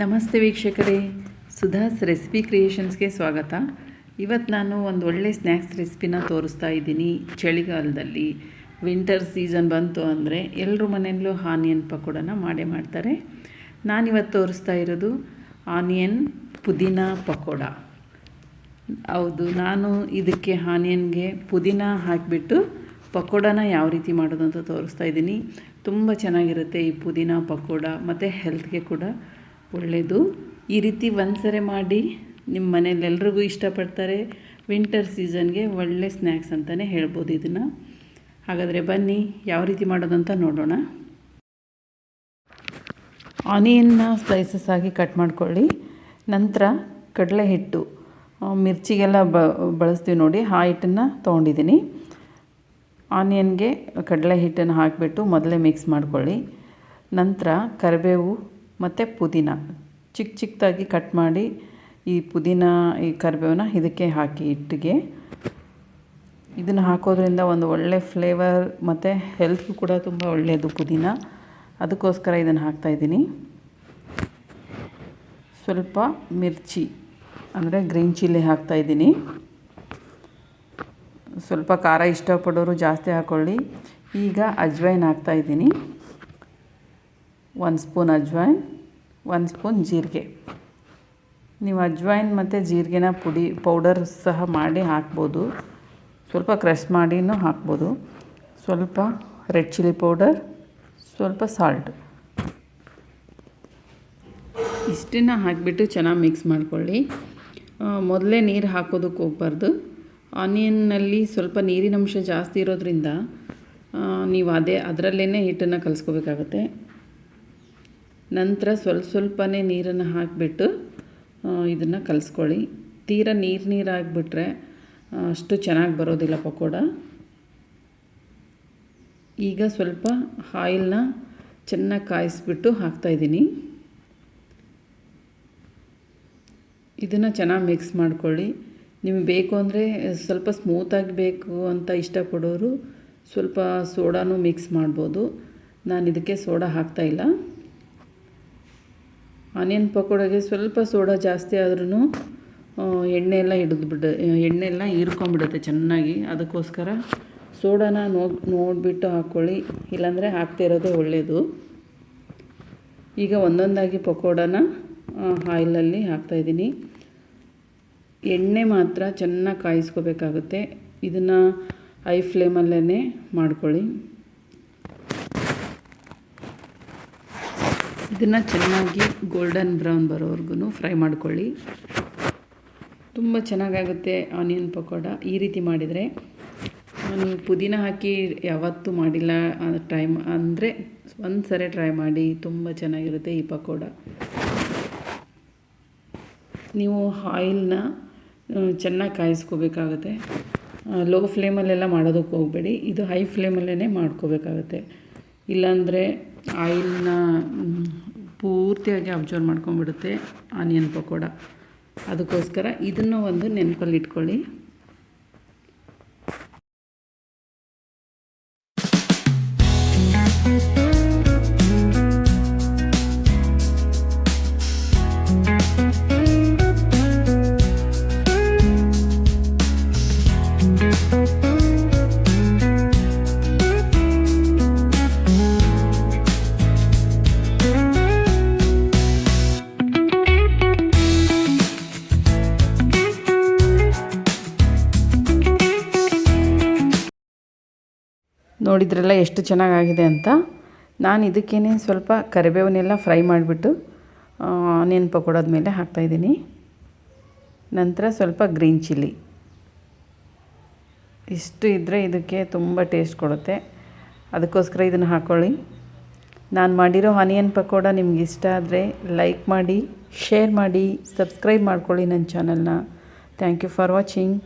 ನಮಸ್ತೆ ವೀಕ್ಷಕರೇ. ಸುಧಾಸ್ ರೆಸಿಪಿ ಕ್ರಿಯೇಷನ್ಸ್ಗೆ ಸ್ವಾಗತ. ಇವತ್ತು ನಾನು ಒಂದು ಒಳ್ಳೆ ಸ್ನ್ಯಾಕ್ಸ್ ರೆಸಿಪಿನ ತೋರಿಸ್ತಾ ಇದ್ದೀನಿ. ಚಳಿಗಾಲದಲ್ಲಿ ವಿಂಟರ್ ಸೀಸನ್ ಬಂತು ಅಂದರೆ ಎಲ್ಲರ ಮನೆಯಲ್ಲೂ ಆನಿಯನ್ ಪಕೋಡನ ಮಾಡೇ ಮಾಡ್ತಾರೆ. ನಾನಿವತ್ತು ತೋರಿಸ್ತಾ ಇರೋದು ಆನಿಯನ್ ಪುದೀನ ಪಕೋಡ. ಹೌದು, ನಾನು ಇದಕ್ಕೆ ಆನಿಯನ್ಗೆ ಪುದೀನ ಹಾಕಿಬಿಟ್ಟು ಪಕೋಡನ ಯಾವ ರೀತಿ ಮಾಡೋದು ಅಂತ ತೋರಿಸ್ತಾ ಇದ್ದೀನಿ. ತುಂಬ ಚೆನ್ನಾಗಿರುತ್ತೆ ಈ ಪುದೀನ ಪಕೋಡ, ಮತ್ತು ಹೆಲ್ತ್ಗೆ ಕೂಡ ಒಳ್ಳೆಯದು ಈ ರೀತಿ ಒಂದ್ಸರಿ ಮಾಡಿ ನಿಮ್ಮ ಮನೇಲಿ ಎಲ್ರಿಗೂ ಇಷ್ಟಪಡ್ತಾರೆ ವಿಂಟರ್ ಸೀಸನ್ಗೆ ಒಳ್ಳೆ ಸ್ನ್ಯಾಕ್ಸ್ ಅಂತಲೇ ಹೇಳ್ಬೋದು ಇದನ್ನು. ಹಾಗಾದರೆ ಬನ್ನಿ, ಯಾವ ರೀತಿ ಮಾಡೋದಂತ ನೋಡೋಣ. ಆನಿಯನ್ನ ಸ್ಲೈಸಸ್ ಆಗಿ ಕಟ್ ಮಾಡ್ಕೊಳ್ಳಿ. ನಂತರ ಕಡಲೆ ಹಿಟ್ಟು ಮಿರ್ಚಿಗೆಲ್ಲ ಬ, ಬಳಸ್ತೀವಿ ನೋಡಿ, ಆ ಹಿಟ್ಟನ್ನು ತೊಗೊಂಡಿದ್ದೀನಿ. ಆನಿಯನ್ಗೆ ಕಡಲೆ ಹಿಟ್ಟನ್ನು ಹಾಕಿಬಿಟ್ಟು ಮೊದಲೇ ಮಿಕ್ಸ್ ಮಾಡ್ಕೊಳ್ಳಿ. ನಂತರ ಕರಿಬೇವು ಮತ್ತು ಪುದೀನ. ಚಿಕ್ಕ ಚಿಕ್ಕದಾಗಿ ಕಟ್ ಮಾಡಿ ಈ ಪುದೀನ, ಈ ಕರಿಬೇವನ್ನ ಇದಕ್ಕೆ ಹಾಕಿ ಹಿಟ್ಟಿಗೆ. ಇದನ್ನು ಹಾಕೋದ್ರಿಂದ ಒಂದು ಒಳ್ಳೆ ಫ್ಲೇವರ್ ಮತ್ತು ಹೆಲ್ತ್ಗೂ ಕೂಡ ತುಂಬ ಒಳ್ಳೆಯದು ಪುದೀನ. ಅದಕ್ಕೋಸ್ಕರ ಇದನ್ನು ಹಾಕ್ತಾಯಿದ್ದೀನಿ ಸ್ವಲ್ಪ ಮಿರ್ಚಿ, ಅಂದರೆ ಗ್ರೀನ್ ಚಿಲ್ಲಿ ಹಾಕ್ತಾಯಿದ್ದೀನಿ ಸ್ವಲ್ಪ ಖಾರ ಇಷ್ಟಪಡೋರು ಜಾಸ್ತಿ ಹಾಕ್ಕೊಳ್ಳಿ ಈಗ ಅಜ್ವೈನ್ ಹಾಕ್ತಾಯಿದ್ದೀನಿ ಒಂದು ಸ್ಪೂನ್ ಅಜ್ವಾಯಿನ್ ಒಂದು ಸ್ಪೂನ್ ಜೀರಿಗೆ ನೀವು ಅಜ್ವಾಯಿನ್ ಮತ್ತು ಜೀರಿಗೆನ ಪುಡಿ ಪೌಡರ್ ಸಹ ಮಾಡಿ ಹಾಕ್ಬೋದು. ಸ್ವಲ್ಪ ಕ್ರಶ್ ಮಾಡಿನೂ ಹಾಕ್ಬೋದು. ಸ್ವಲ್ಪ ರೆಡ್ ಚಿಲ್ಲಿ ಪೌಡರ್ ಸ್ವಲ್ಪ ಸಾಲ್ಟ್ ಇಷ್ಟನ್ನು ಹಾಕಿಬಿಟ್ಟು ಚೆನ್ನಾಗಿ ಮಿಕ್ಸ್ ಮಾಡ್ಕೊಳ್ಳಿ. ಮೊದಲೇ ನೀರು ಹಾಕೋದಕ್ಕೆ ಹೋಗ್ಬಾರ್ದು. ಆನಿಯನ್ನಲ್ಲಿ ಸ್ವಲ್ಪ ನೀರಿನ ಅಂಶ ಜಾಸ್ತಿ ಇರೋದ್ರಿಂದ ನೀವು ಅದೇ ಅದರಲ್ಲೇ ಹಿಟ್ಟನ್ನು ಕಲಿಸ್ಕೋಬೇಕಾಗತ್ತೆ. ನಂತರ ಸ್ವಲ್ಪ ಸ್ವಲ್ಪನೇ ನೀರನ್ನು ಹಾಕಿಬಿಟ್ಟು ಇದನ್ನು ಕಲಿಸ್ಕೊಳ್ಳಿ. ತೀರ ನೀರು ನೀರು ಹಾಕ್ಬಿಟ್ರೆ ಅಷ್ಟು ಚೆನ್ನಾಗಿ ಬರೋದಿಲ್ಲ ಪಕೋಡ. ಈಗ ಸ್ವಲ್ಪ ಆಯಿಲ್ನ ಚೆನ್ನಾಗಿ ಕಾಯಿಸ್ಬಿಟ್ಟು ಹಾಕ್ತಾಯಿದ್ದೀನಿ ಇದನ್ನು ಚೆನ್ನಾಗಿ ಮಿಕ್ಸ್ ಮಾಡ್ಕೊಳ್ಳಿ. ನಿಮಗೆ ಬೇಕು ಅಂದರೆ ಸ್ವಲ್ಪ ಸ್ಮೂತಾಗಿ ಬೇಕು ಅಂತ ಇಷ್ಟಪಡೋರು ಸ್ವಲ್ಪ ಸೋಡಾನು ಮಿಕ್ಸ್ ಮಾಡ್ಬೋದು. ನಾನು ಇದಕ್ಕೆ ಸೋಡಾ ಹಾಕ್ತಾಯಿಲ್ಲ ಆನಿಯನ್ ಪಕೋಡಗೆ ಸ್ವಲ್ಪ ಸೋಡಾ ಜಾಸ್ತಿ ಆದ್ರೂ ಎಣ್ಣೆ ಎಲ್ಲ ಹಿಡಿದು ಬಿಡ ಎಣ್ಣೆ ಎಲ್ಲ ಹೀರ್ಕೊಂಬಿಡುತ್ತೆ ಚೆನ್ನಾಗಿ. ಅದಕ್ಕೋಸ್ಕರ ಸೋಡಾನ ನೋಡ್, ನೋಡಿಬಿಟ್ಟು ಹಾಕ್ಕೊಳ್ಳಿ ಇಲ್ಲಾಂದರೆ ಹಾಕ್ತಿರೋದೇ ಒಳ್ಳೆಯದು ಈಗ ಒಂದೊಂದಾಗಿ ಪಕೋಡಾನ ಆಯಿಲಲ್ಲಿ ಹಾಕ್ತಾಯಿದ್ದೀನಿ ಎಣ್ಣೆ ಮಾತ್ರ ಚೆನ್ನಾಗಿ ಕಾಯಿಸ್ಕೋಬೇಕಾಗುತ್ತೆ. ಇದನ್ನು ಐ ಫ್ಲೇಮಲ್ಲೇ ಮಾಡ್ಕೊಳ್ಳಿ. ಇದನ್ನು ಚೆನ್ನಾಗಿ ಗೋಲ್ಡನ್ ಬ್ರೌನ್ ಬರೋವರೆಗೂ ಫ್ರೈ ಮಾಡ್ಕೊಳ್ಳಿ. ತುಂಬ ಚೆನ್ನಾಗಾಗುತ್ತೆ ಆನಿಯನ್ ಪಕೋಡ. ಈ ರೀತಿ ಮಾಡಿದರೆ ನಾನು ಪುದೀನ ಹಾಕಿ ಯಾವತ್ತೂ ಮಾಡಿಲ್ಲ ಟ್ರೈ ಅಂದರೆ ಒಂದು ಸರಿ ಟ್ರೈ ಮಾಡಿ ತುಂಬ ಚೆನ್ನಾಗಿರುತ್ತೆ ಈ ಪಕೋಡ. ನೀವು ಆಯಿಲ್ನ ಚೆನ್ನಾಗಿ ಕಾಯಿಸ್ಕೋಬೇಕಾಗುತ್ತೆ. ಲೋ ಫ್ಲೇಮಲ್ಲೆಲ್ಲ ಮಾಡೋದಕ್ಕೆ ಹೋಗಬೇಡಿ. ಇದು ಹೈ ಫ್ಲೇಮಲ್ಲೇ ಮಾಡ್ಕೋಬೇಕಾಗತ್ತೆ. ಇಲ್ಲಾಂದರೆ ಆಯಿಲ್ನ ಪೂರ್ತಿಯಾಗಿ ಅಬ್ಸರ್ವ್ ಮಾಡ್ಕೊಂಡ್ಬಿಡುತ್ತೆ ಆನಿಯನ್ ಪಕೋಡ. ಅದಕ್ಕೋಸ್ಕರ ಇದನ್ನು ಒಂದು ನೆನಪಲ್ಲಿ ಇಟ್ಕೊಳ್ಳಿ. ನೋಡಿದ್ರಲ್ಲ ಎಷ್ಟು ಚೆನ್ನಾಗಾಗಿದೆ ಅಂತ. ನಾನು ಇದಕ್ಕೇನೆ ಸ್ವಲ್ಪ ಕರಿಬೇವನ್ನೆಲ್ಲ ಫ್ರೈ ಮಾಡಿಬಿಟ್ಟು ಆನಿಯನ್ ಪಕೋಡದ ಮೇಲೆ ಹಾಕ್ತಾಯಿದ್ದೀನಿ ನಂತರ ಸ್ವಲ್ಪ ಗ್ರೀನ್ ಚಿಲ್ಲಿ. ಇಷ್ಟು ಇದ್ದರೆ ಇದಕ್ಕೆ ತುಂಬ ಟೇಸ್ಟ್ ಕೊಡುತ್ತೆ. ಅದಕ್ಕೋಸ್ಕರ ಇದನ್ನು ಹಾಕ್ಕೊಳ್ಳಿ ನಾನು ಮಾಡಿರೋ ಆನಿಯನ್ ಪಕೋಡ ನಿಮ್ಗೆ ಇಷ್ಟ ಆದರೆ ಲೈಕ್ ಮಾಡಿ, ಶೇರ್ ಮಾಡಿ, ಸಬ್ಸ್ಕ್ರೈಬ್ ಮಾಡ್ಕೊಳ್ಳಿ ನನ್ನ ಚಾನಲ್ನ. Thank you for watching.